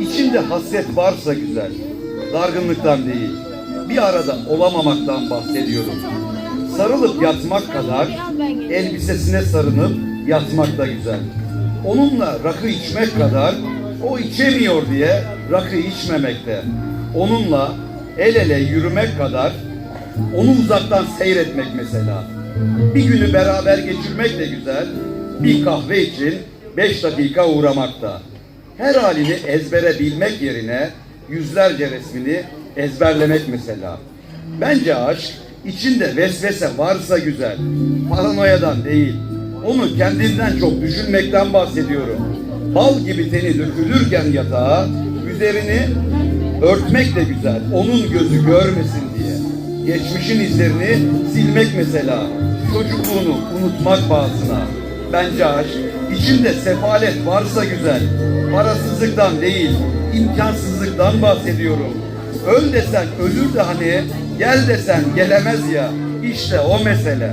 İçinde hasret varsa güzel, dargınlıktan değil, bir arada olamamaktan bahsediyorum. Sarılıp yatmak kadar elbisesine sarınıp yatmak da güzel. Onunla rakı içmek kadar o içemiyor diye rakı içmemekte. Onunla el ele yürümek kadar onu uzaktan seyretmek mesela. Bir günü beraber geçirmek de güzel. Bir kahve için beş dakika uğramakta. Her halini ezbere bilmek yerine yüzlerce resmini ezberlemek mesela. Bence aşk içinde vesvese varsa güzel. Paranoyadan değil. Onu kendinden çok düşünmekten bahsediyorum. Bal gibi teni dökülürken yatağa üzerini örtmek de güzel. Onun gözü görmesin diye. Geçmişin izlerini silmek mesela. Çocukluğunu unutmak bağısına. Bence aşk içinde sefalet varsa güzel. Parasızlıktan değil, imkansızlıktan bahsediyorum. Öl desen ölür de hani, gel desen gelemez ya. İşte o mesele.